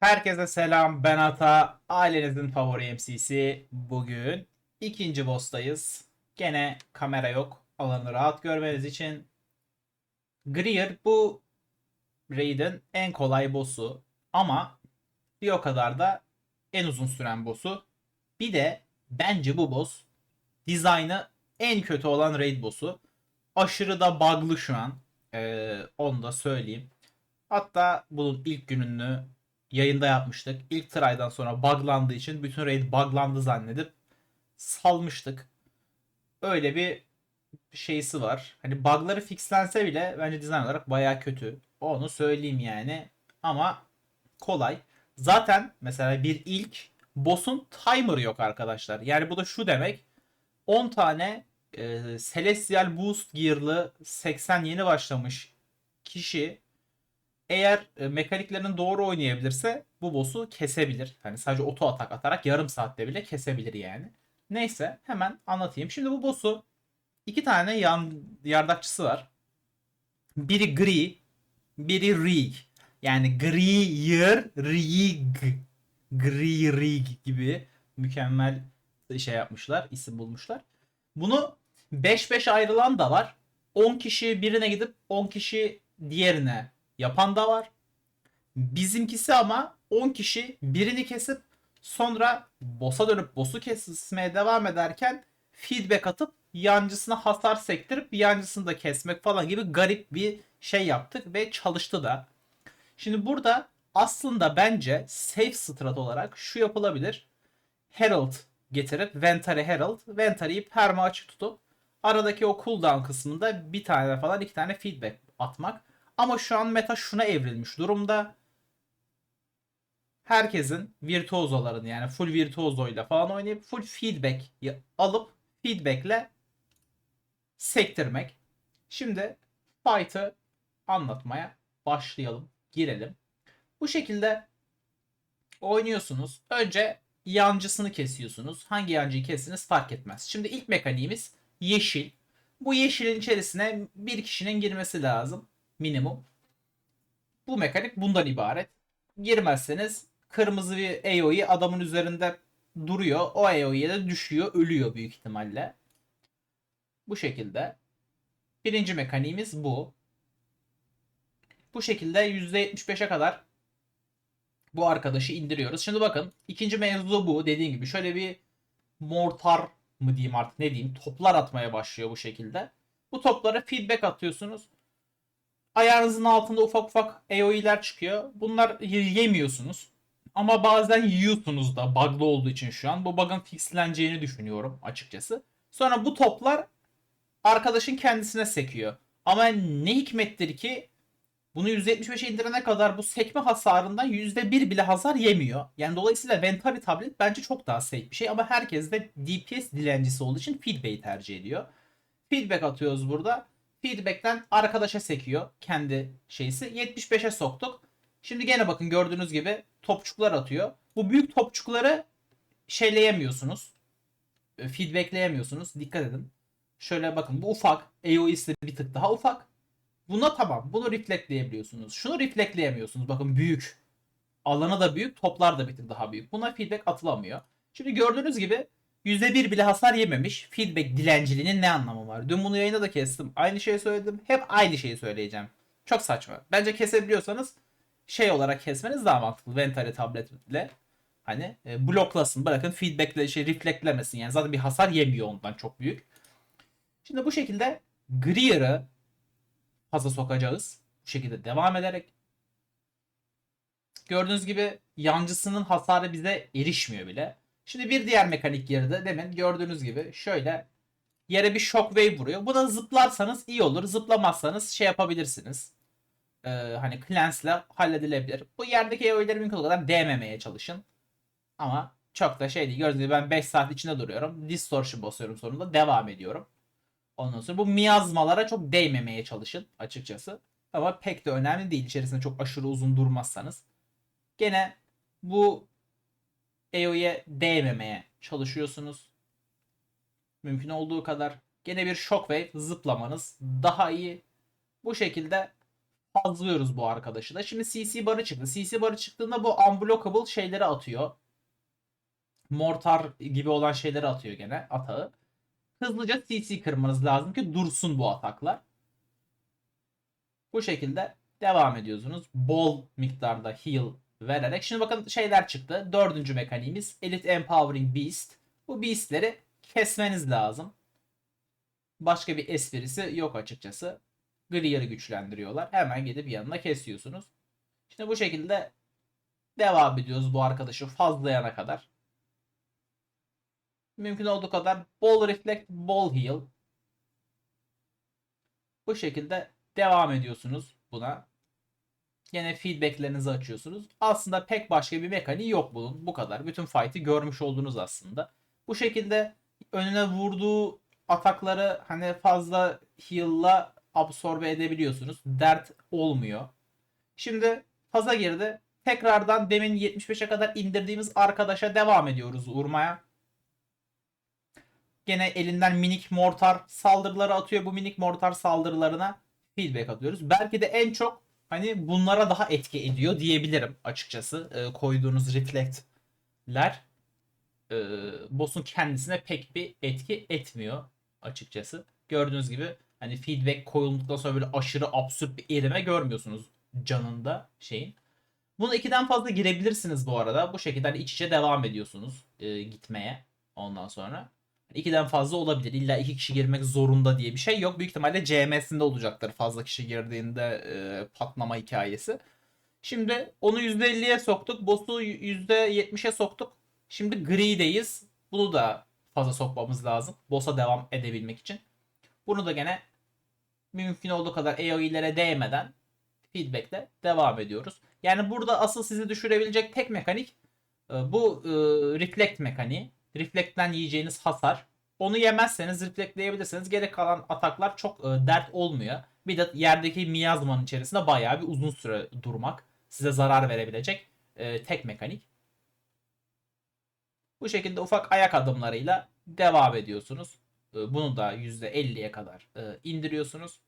Herkese selam ben Ata. Ailenizin favori MC'si. Bugün ikinci boss'tayız. Gene kamera yok. Alanı rahat görmeniz için. Greer bu raid'in en kolay boss'u. Ama bir o kadar da en uzun süren boss'u. Bir de bence bu boss dizaynı en kötü olan raid boss'u. Aşırı da bug'lı şu an. Ee, onu da söyleyeyim. Hatta bunun ilk gününü yayında yapmıştık. İlk try'dan sonra buglandığı için bütün raid buglandı zannedip salmıştık. Öyle bir şeysi var. Hani bugları fixlense bile bence dizayn olarak baya kötü. Onu söyleyeyim yani. Ama kolay. Zaten mesela bir ilk boss'un timer'ı yok arkadaşlar. Yani bu da şu demek. 10 tane e, Celestial Boost Gear'lı 80 yeni başlamış kişi eğer e, mekaniklerini doğru oynayabilirse bu boss'u kesebilir. Hani sadece oto atak atarak yarım saatte bile kesebilir yani. Neyse hemen anlatayım. Şimdi bu boss'u iki tane yan yardakçısı var. Biri Gri, biri Rig. Yani Grier Rig. Gri Rig gibi mükemmel şey yapmışlar, isim bulmuşlar. Bunu 5-5 ayrılan da var. 10 kişi birine gidip 10 kişi diğerine yapan da var. Bizimkisi ama 10 kişi birini kesip sonra boss'a dönüp boss'u kesmeye devam ederken feedback atıp yancısına hasar sektirip yancısını da kesmek falan gibi garip bir şey yaptık ve çalıştı da. Şimdi burada aslında bence safe strat olarak şu yapılabilir. Herald getirip Ventari Herald, Ventari'yi perma açık tutup aradaki o cooldown kısmında bir tane falan iki tane feedback atmak. Ama şu an meta şuna evrilmiş durumda. Herkesin virtuozoların yani full virtuozoyla falan oynayıp full feedback alıp feedbackle sektirmek. Şimdi fight'ı anlatmaya başlayalım. Girelim. Bu şekilde oynuyorsunuz. Önce yancısını kesiyorsunuz. Hangi yancıyı kessiniz fark etmez. Şimdi ilk mekaniğimiz yeşil. Bu yeşilin içerisine bir kişinin girmesi lazım minimum. Bu mekanik bundan ibaret. Girmezseniz kırmızı bir AoE adamın üzerinde duruyor. O AoE'ye de düşüyor, ölüyor büyük ihtimalle. Bu şekilde. Birinci mekaniğimiz bu. Bu şekilde %75'e kadar bu arkadaşı indiriyoruz. Şimdi bakın ikinci mevzu bu. Dediğim gibi şöyle bir mortar mı diyeyim artık ne diyeyim toplar atmaya başlıyor bu şekilde. Bu toplara feedback atıyorsunuz. Ayağınızın altında ufak ufak AoE'ler çıkıyor. Bunlar yemiyorsunuz. Ama bazen yiyorsunuz da bug'lı olduğu için şu an. Bu bug'ın fixleneceğini düşünüyorum açıkçası. Sonra bu toplar arkadaşın kendisine sekiyor. Ama ne hikmettir ki bunu %75'e indirene kadar bu sekme hasarından %1 bile hasar yemiyor. Yani dolayısıyla Ventari tablet bence çok daha safe bir şey ama herkes de DPS dilencisi olduğu için feedback'i tercih ediyor. Feedback atıyoruz burada. Feedback'ten arkadaşa sekiyor kendi şeysi. 75'e soktuk. Şimdi gene bakın gördüğünüz gibi topçuklar atıyor. Bu büyük topçukları şeyleyemiyorsunuz. E, feedbackleyemiyorsunuz. Dikkat edin. Şöyle bakın bu ufak. AoE'si bir tık daha ufak. Buna tamam. Bunu reflektleyebiliyorsunuz. Şunu reflektleyemiyorsunuz. Bakın büyük. Alanı da büyük. Toplar da bir tık daha büyük. Buna feedback atılamıyor. Şimdi gördüğünüz gibi %1 bile hasar yememiş. Feedback dilenciliğinin ne anlamı var? Dün bunu yayında da kestim. Aynı şeyi söyledim. Hep aynı şeyi söyleyeceğim. Çok saçma. Bence kesebiliyorsanız şey olarak kesmeniz daha mantıklı. Ventari tabletle. Hani e, bloklasın. Bırakın feedbackle şey reflektlemesin. Yani zaten bir hasar yemiyor ondan çok büyük. Şimdi bu şekilde Greer'ı fazla sokacağız. Bu şekilde devam ederek. Gördüğünüz gibi yancısının hasarı bize erişmiyor bile. Şimdi bir diğer mekanik geride demin gördüğünüz gibi şöyle yere bir shockwave vuruyor. Buna zıplarsanız iyi olur. Zıplamazsanız şey yapabilirsiniz. Ee, hani cleanse'le halledilebilir. Bu yerdeki AoE'leri mümkün kadar değmemeye çalışın. Ama çok da şey değil. Gördüğünüz gibi ben 5 saat içinde duruyorum. Distortion basıyorum sonunda. Devam ediyorum. Ondan sonra bu miyazmalara çok değmemeye çalışın açıkçası. Ama pek de önemli değil. İçerisinde çok aşırı uzun durmazsanız. Gene bu AoE'ye değmemeye çalışıyorsunuz. Mümkün olduğu kadar. Gene bir shockwave zıplamanız daha iyi. Bu şekilde fazlıyoruz bu arkadaşı da. Şimdi CC barı çıktı. CC barı çıktığında bu unblockable şeyleri atıyor. Mortar gibi olan şeyleri atıyor gene atağı. Hızlıca CC kırmanız lazım ki dursun bu ataklar. Bu şekilde devam ediyorsunuz. Bol miktarda heal vererek. Şimdi bakın şeyler çıktı. Dördüncü mekaniğimiz Elite Empowering Beast. Bu beastleri kesmeniz lazım. Başka bir esprisi yok açıkçası. Greer'ı güçlendiriyorlar. Hemen gidip yanına kesiyorsunuz. Şimdi bu şekilde devam ediyoruz bu arkadaşı fazlayana kadar. Mümkün olduğu kadar bol reflect, bol heal. Bu şekilde devam ediyorsunuz buna. Yine feedbacklerinizi açıyorsunuz. Aslında pek başka bir mekaniği yok bunun. Bu kadar. Bütün fight'i görmüş oldunuz aslında. Bu şekilde önüne vurduğu atakları hani fazla heal'la absorbe edebiliyorsunuz. Dert olmuyor. Şimdi faza girdi. Tekrardan demin 75'e kadar indirdiğimiz arkadaşa devam ediyoruz vurmaya. Gene elinden minik mortar saldırıları atıyor. Bu minik mortar saldırılarına feedback atıyoruz. Belki de en çok hani bunlara daha etki ediyor diyebilirim açıkçası. E, koyduğunuz reflectler e, boss'un kendisine pek bir etki etmiyor açıkçası. Gördüğünüz gibi hani feedback koyulduktan sonra böyle aşırı absürt bir erime görmüyorsunuz canında şeyin. Bunu ikiden fazla girebilirsiniz bu arada. Bu şekilde hani iç içe devam ediyorsunuz e, gitmeye ondan sonra. İkiden fazla olabilir. İlla iki kişi girmek zorunda diye bir şey yok. Büyük ihtimalle CMS'inde olacaktır fazla kişi girdiğinde e, patlama hikayesi. Şimdi onu %50'ye soktuk. Boss'u %70'e soktuk. Şimdi gri'deyiz. Bunu da fazla sokmamız lazım. Boss'a devam edebilmek için. Bunu da gene mümkün olduğu kadar AoE'lere değmeden feedback'le devam ediyoruz. Yani burada asıl sizi düşürebilecek tek mekanik e, bu e, reflect mekaniği. Reflect'ten yiyeceğiniz hasar. Onu yemezseniz reflectleyebilirsiniz. Geri kalan ataklar çok e, dert olmuyor. Bir de yerdeki miyazmanın içerisinde bayağı bir uzun süre durmak size zarar verebilecek e, tek mekanik. Bu şekilde ufak ayak adımlarıyla devam ediyorsunuz. E, bunu da %50'ye kadar e, indiriyorsunuz.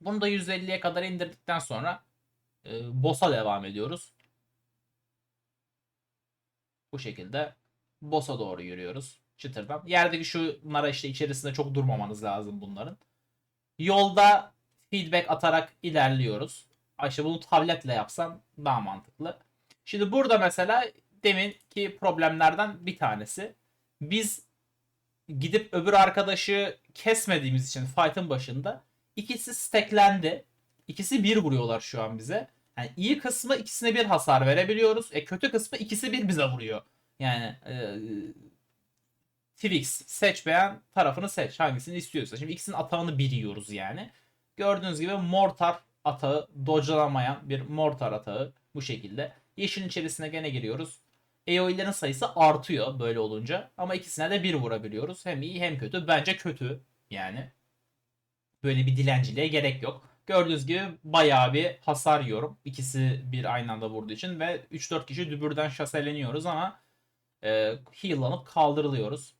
Bunu da %50'ye kadar indirdikten sonra e, boss'a devam ediyoruz. Bu şekilde boss'a doğru yürüyoruz çıtırdan. Yerdeki şunlara işte içerisinde çok durmamanız lazım bunların. Yolda feedback atarak ilerliyoruz. İşte bunu tabletle yapsam daha mantıklı. Şimdi burada mesela deminki problemlerden bir tanesi. Biz gidip öbür arkadaşı kesmediğimiz için fight'ın başında ikisi stacklendi. İkisi bir vuruyorlar şu an bize. Yani iyi kısmı ikisine bir hasar verebiliyoruz. E kötü kısmı ikisi bir bize vuruyor. Yani e, Twix seç beğen tarafını seç. Hangisini istiyorsa. Şimdi ikisinin atağını biliyoruz yani. Gördüğünüz gibi mortar atağı dodge'lamayan bir mortar atağı bu şekilde. Yeşilin içerisine gene giriyoruz. AoE'lerin sayısı artıyor böyle olunca. Ama ikisine de bir vurabiliyoruz. Hem iyi hem kötü. Bence kötü yani. Böyle bir dilenciliğe gerek yok. Gördüğünüz gibi bayağı bir hasar yiyorum. İkisi bir aynı anda vurduğu için ve 3-4 kişi dübürden şaseleniyoruz ama e, heal'lanıp kaldırılıyoruz.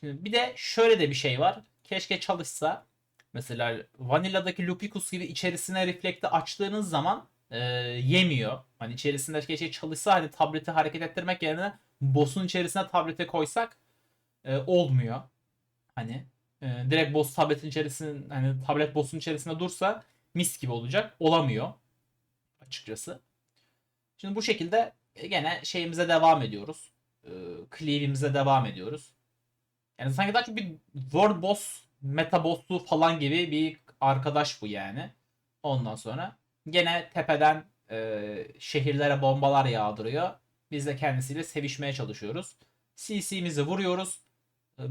Şimdi bir de şöyle de bir şey var. Keşke çalışsa. Mesela Vanilla'daki Lupicus gibi içerisine reflekte açtığınız zaman e, yemiyor. Hani içerisinde keşke çalışsa hani tableti hareket ettirmek yerine boss'un içerisine tablete koysak e, olmuyor. Hani e, direkt boss tabletin içerisinde hani tablet boss'un içerisinde dursa mis gibi olacak. Olamıyor açıkçası. Şimdi bu şekilde e, gene şeyimize devam ediyoruz. E, cleave'imize devam ediyoruz. Yani sanki daha çok bir world boss, meta boss'u falan gibi bir arkadaş bu yani. Ondan sonra gene tepeden e, şehirlere bombalar yağdırıyor. Biz de kendisiyle sevişmeye çalışıyoruz. CC'mizi vuruyoruz. E,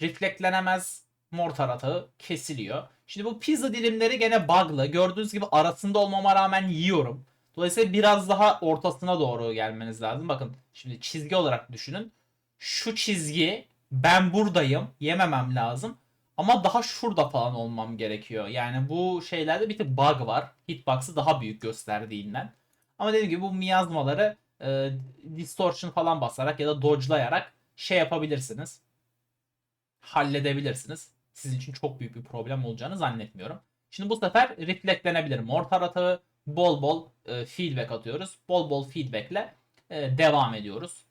reflektlenemez mortar atağı kesiliyor. Şimdi bu pizza dilimleri gene bug'lı. Gördüğünüz gibi arasında olmama rağmen yiyorum. Dolayısıyla biraz daha ortasına doğru gelmeniz lazım. Bakın şimdi çizgi olarak düşünün. Şu çizgi ben buradayım yememem lazım. Ama daha şurada falan olmam gerekiyor. Yani bu şeylerde bir tık bug var. Hitbox'ı daha büyük gösterdiğinden. Ama dediğim gibi bu miyazmaları e, distortion falan basarak ya da dodge'layarak şey yapabilirsiniz. Halledebilirsiniz. Sizin için çok büyük bir problem olacağını zannetmiyorum. Şimdi bu sefer reflektlenebilir. Mortar atağı bol bol e, feedback atıyoruz. Bol bol feedbackle e, devam ediyoruz.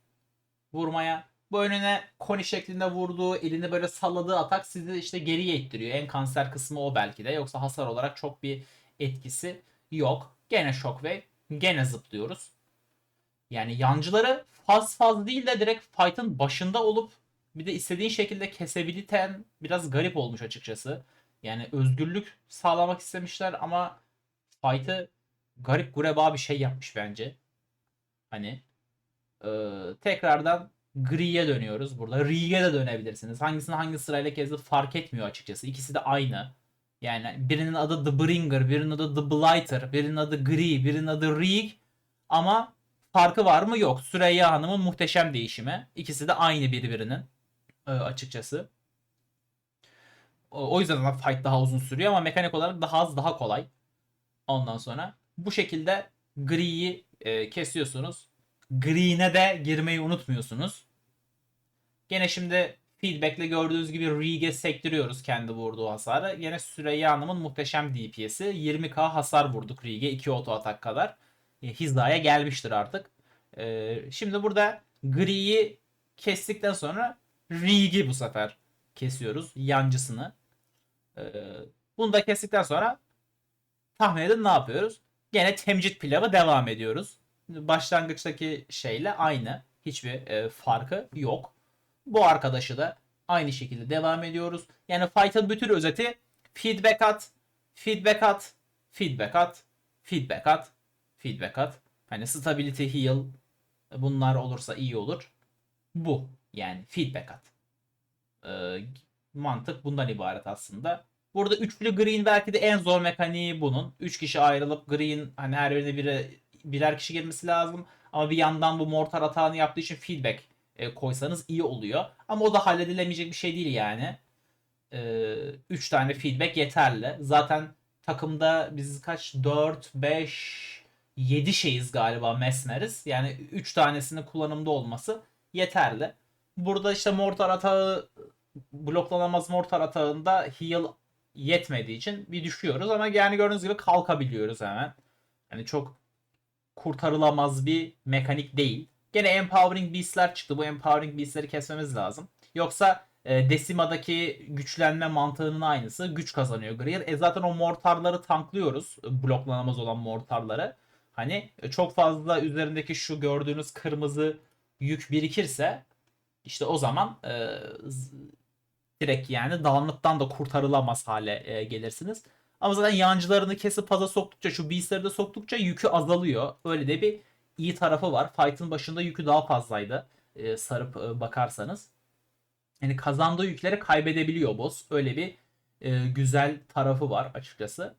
Vurmaya. Bu önüne koni şeklinde vurduğu, elini böyle salladığı atak sizi işte geriye ittiriyor. En kanser kısmı o belki de. Yoksa hasar olarak çok bir etkisi yok. Gene shockwave. Gene zıplıyoruz. Yani yancıları faz faz değil de direkt fight'ın başında olup bir de istediğin şekilde kesebiliten biraz garip olmuş açıkçası. Yani özgürlük sağlamak istemişler ama fight'ı garip gureba bir şey yapmış bence. Hani ee, tekrardan Gri'ye dönüyoruz burada. Rig'e de dönebilirsiniz. Hangisini hangi sırayla kezdi fark etmiyor açıkçası. İkisi de aynı. Yani birinin adı The Bringer, birinin adı The Blighter, birinin adı Gri, birinin adı Rig. Ama farkı var mı? Yok. Süreyya Hanım'ın muhteşem değişimi. İkisi de aynı birbirinin e, açıkçası. O, yüzden fight daha uzun sürüyor ama mekanik olarak daha az daha kolay. Ondan sonra bu şekilde Gri'yi e, kesiyorsunuz. Green'e de girmeyi unutmuyorsunuz. Gene şimdi feedback'le gördüğünüz gibi Rig'e sektiriyoruz kendi vurduğu hasarı. Yine Süreyya Hanım'ın muhteşem DPS'i. 20k hasar vurduk Rig'e 2 oto atak kadar. E, hizaya gelmiştir artık. E, şimdi burada Gri'yi kestikten sonra Rig'i bu sefer kesiyoruz. Yancısını. E, bunu da kestikten sonra tahmin edin ne yapıyoruz? Gene temcit pilavı devam ediyoruz. Başlangıçtaki şeyle aynı. Hiçbir e, farkı yok. Bu arkadaşı da aynı şekilde devam ediyoruz. Yani fight'ın bütün özeti feedback at, feedback at, feedback at, feedback at, feedback at. Hani stability heal bunlar olursa iyi olur. Bu yani feedback at. Ee, mantık bundan ibaret aslında. Burada üçlü green belki de en zor mekaniği bunun. Üç kişi ayrılıp green hani her birine biri, birer kişi girmesi lazım. Ama bir yandan bu mortar atağını yaptığı için feedback e, koysanız iyi oluyor. Ama o da halledilemeyecek bir şey değil yani. 3 tane feedback yeterli. Zaten takımda biz kaç 4 5 7 şeyiz galiba mesmeriz. Yani 3 tanesinin kullanımda olması yeterli. Burada işte mortar atağı bloklanamaz mortar atağında heal yetmediği için bir düşüyoruz ama yani gördüğünüz gibi kalkabiliyoruz hemen. Yani çok kurtarılamaz bir mekanik değil. Gene Empowering Beast'ler çıktı. Bu Empowering Beast'leri kesmemiz lazım. Yoksa e, Decima'daki güçlenme mantığının aynısı. Güç kazanıyor Greer. E zaten o mortarları tanklıyoruz. Bloklanamaz olan mortarları. Hani e, çok fazla üzerindeki şu gördüğünüz kırmızı yük birikirse işte o zaman e, direkt yani dağınıktan da kurtarılamaz hale e, gelirsiniz. Ama zaten yancılarını kesip paza soktukça şu beastleri de soktukça yükü azalıyor. Öyle de bir iyi tarafı var. Fight'ın başında yükü daha fazlaydı. e, sarıp e, bakarsanız. Yani kazandığı yükleri kaybedebiliyor boss. Öyle bir e, güzel tarafı var açıkçası.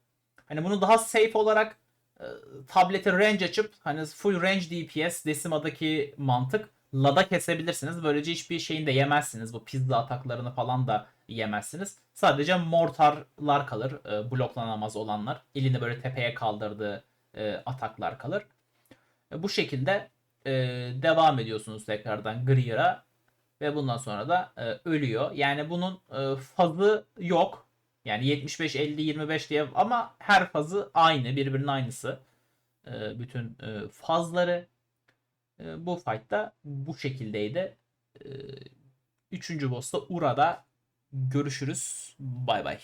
Hani bunu daha safe olarak e, tablete range açıp hani full range DPS Decima'daki mantık Lada kesebilirsiniz. Böylece hiçbir şeyini de yemezsiniz. Bu pizza ataklarını falan da yemezsiniz. Sadece mortarlar kalır. e, bloklanamaz olanlar. Elini böyle tepeye kaldırdığı e, ataklar kalır. E, Bu şekilde e, devam ediyorsunuz tekrardan Greer'a ve bundan sonra da e, ölüyor. Yani bunun e, fazı yok. Yani 75 50 25 diye ama her fazı aynı, birbirinin aynısı. E, bütün e, fazları e, bu fight'ta bu şekildeydi. E, üçüncü boss'ta Ura'da görüşürüz. Bay bay.